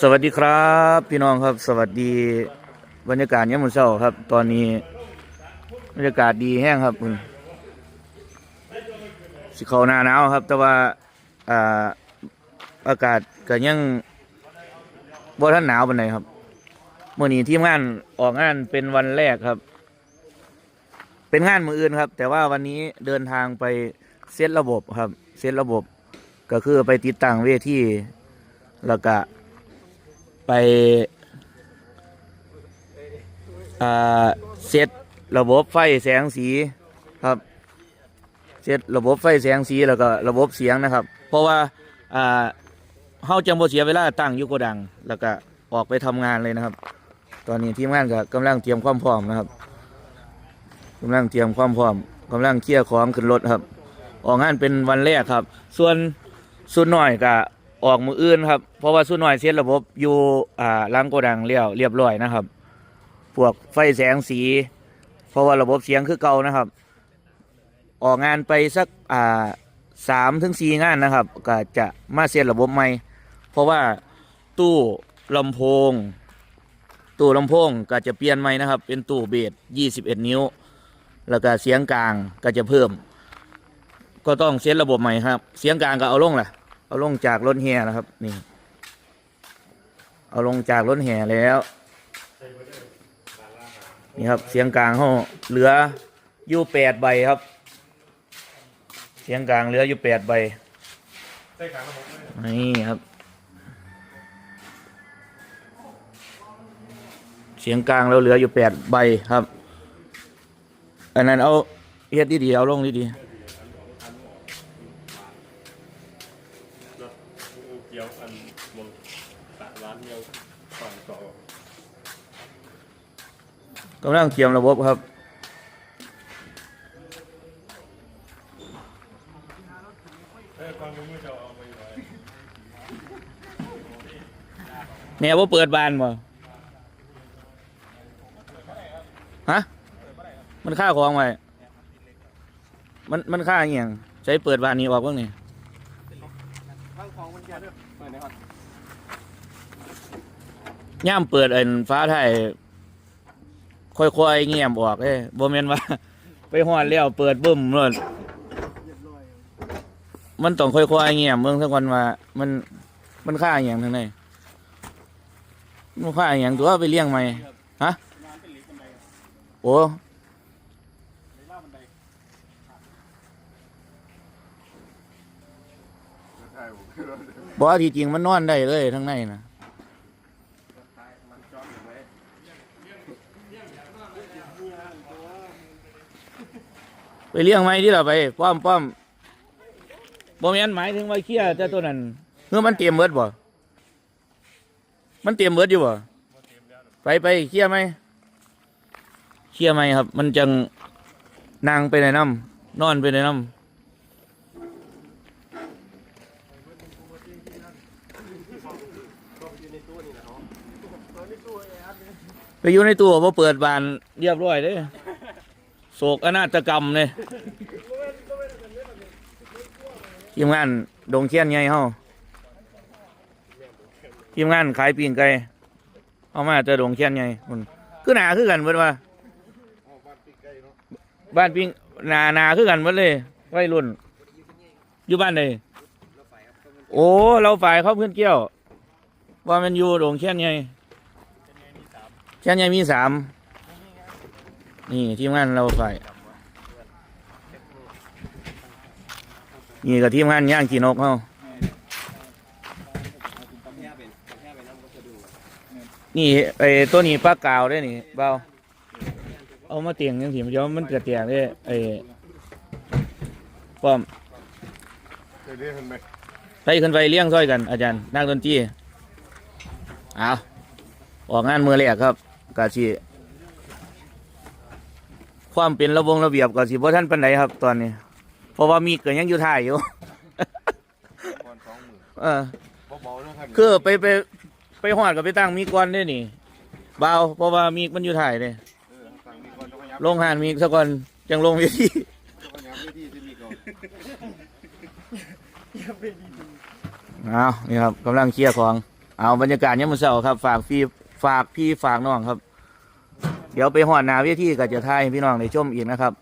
สวัสดีครับ พี่น้องครับ สวัสดีบรรยากาศยามมื้อเช้าครับ ตอนนี้บรรยากาศดีแห้งครับคุณสิเขาหน้าหนาวครับ แต่ว่าอ่าอากาศก็ยังบ่ทันหนาวปานใดครับเมื้อนี้ทีมงานออกงานเป็นวันแรกครับ เป็นงานมืออื่นครับ แต่ว่าวันนี้เดินทางไปเซตระบบครับ เซตระบบ ก็คือไปติดตั้งเวที แล้วก็ไปเซตระบบไฟแสงสีครับเซตระบบไฟแสงสีแล้วก็ระบบเสียงนะครับ เพราะว่าอ่าเฮาจังบ่เสียเวลาตั้งยู่โกดัง แล้วก็ออกไปทำงานเลยนะครับ ตอนนี้ทีมงานก็กำลังเตรียมความพร้อมนะครับกำลังเตรียมความพร้อมกำลังเคลียร์ของขึ้นรถครับ ออกงานเป็นวันแรกครับ ส่วนสุดหน่อยก็ ออกมืออื่นครับ เพราะว่าสุดหน่อยเซตระบบอยู่อ่าล้างโกดังเรียวเรียบร้อยนะครับ พวกไฟแสงสี เพราะว่าระบบเสียงคือเก่านะครับ ออกงานไปสักอ่าสามถึงสี่งานนะครับ ก็จะมาเซตระบบใหม่ เพราะว่าตู้ลำโพง ตู้ลำโพงก็จะเปลี่ยนใหม่นะครับ เป็นตู้เบส21นิ้ว แล้วก็เสียงกลางก็จะเพิ่ม ก็ต้องเซตระบบใหม่ครับ เสียงกลางก็เอาลงแหละ เอาลงจากรถแห่นะครับ นี่ เอาลงจากรถแห่แล้ว นี่ครับ เสียงกลางเขาเหลืออยู่แปดใบครับ เสียงกลางเหลืออยู่แปดใบนี่ครับ เสียงกลางเราเหลืออยู่แปดใบครับ อันนั้นเอาเฮ็ดดีๆเอาลงดี เกี่ยวอันวงตะร้านเดียวฝั่งต่อกำลังเตรียมระบบครับ เอ้ยความรู้มือจะเอาไปไว้แม่ว่าเปิดบานบ่ฮะ มันค่าของไว้มัน มันค่าอหย่างใช้เปิดบานนี้ออกบ้างนี่ ข้างของมันแก่ด้ว ย่ามเปิดเอ็นฟ้าไทยค่อยๆเงียบออกเอ้บ่แม่นว่า ไปหอดแล้วเปิดบึ้มเลยมันต้องค่อยๆเงียบเมืองสักวันว่า มันมันค่าอย่างทางไหนมันค่าอย่างตัวไปเลี้ยงไหมฮะโอ้ บอกว่าที่จริงมันนอนได้เลยทั้งในนะไปเลี้ยงไหมที่เราไปป้อมป้อมบ่แม่นหมายถึงไว้เคลียแต่ตัวนั้นเมื่อมันเตรียมเบิดบ่ มันเตรียมเบิดอยู่บ่ไปไปเคลียไหมเคลียไหมครับ มันจังนั่งไปในน้ำนอนไปในน้ำ ไปอยู่ในตัวพอเปิดบานเรียบร้อยเด้โศกอนาตกรรมเลยทีมงานดงเชียนไงเฮาทีมงานขายปีงไก่เอามาจะดงเชียนไงมันคือหนาคือกันเบิดว่าบ้านปิงหนาหนาคือกันเบิดเลยวัยรุ่น อยู่บ้านเลยโอ้เราฝ่ายเขาเพื่อนเกี้ยว ว่ามันอยู่ดงเชียนไง เชียนไงมีสามนี่ทีมงานเราฝ่ายนี่กับทีมงานย่างกีนกเขานี่ไอ้ตัวนี้ปลากาวได้นี่เบาเอามาเตียงยังสิมันเดี๋ยวมันเกิดเตียงได้ไอ้ป้อมเดี๋ยวนี้เห็นไหมไปขึ้นไปเลี้ยงซ้อยกันอาจารย์นักดนตรีเอาออกงานมือแรกครับ กาชีความเป็นระวงระเบียบก็สิบ่ท่านปันไหนครับ ตอนนี้ เพราะว่ามีเกิดยังอยู่ถ่ายอยู่ ก่อนสองหมื่นเออ เบาๆนะครับคือไปไปไปหอดกับไปตั้งมีก่อนได้นี่เบาเพราะว่ามีมันอยู่ถ่ายเนี่ยเออสั่งมีก่อนต้องพยายาลงหานมีสักก่อนจังลงเวที ต้องยายามวิธีที่มีก่อนเอานี่ครับกำลังเคลียร์ของ เอาบรรยากาศยามมื้อเช้าครับ ฝากพี่ ฝากพี่ฝากน้องครับ เดี๋ยวไปหอดหนาเวทีก็จะทายให้พี่น้องได้ชมอีกนะครับ